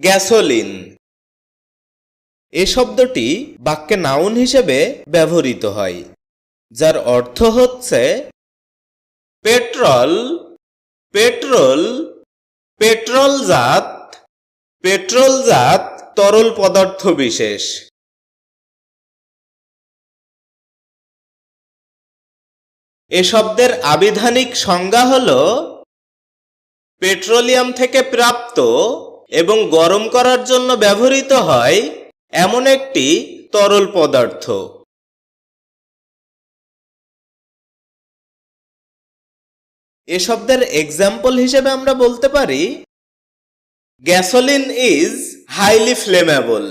Gasoline. এ শব্দটি বাক্যে noun হিসেবে ব্যবহৃত হয়, যার অর্থ হচ্ছে পেট্রোল পেট্রোল পেট্রোলজাত পেট্রোলজাত তরল পদার্থ বিশেষ। এ শব্দের আবিধানিক সংজ্ঞা হল পেট্রোলিয়াম থেকে প্রাপ্ত এবং গরম করার জন্য ব্যবহৃত হয় এমন একটি তরল পদার্থ। এ শব্দের এক্সাম্পল হিসেবে আমরা বলতে পারি গ্যাসোলিন ইজ হাইলি ফ্লেমেবল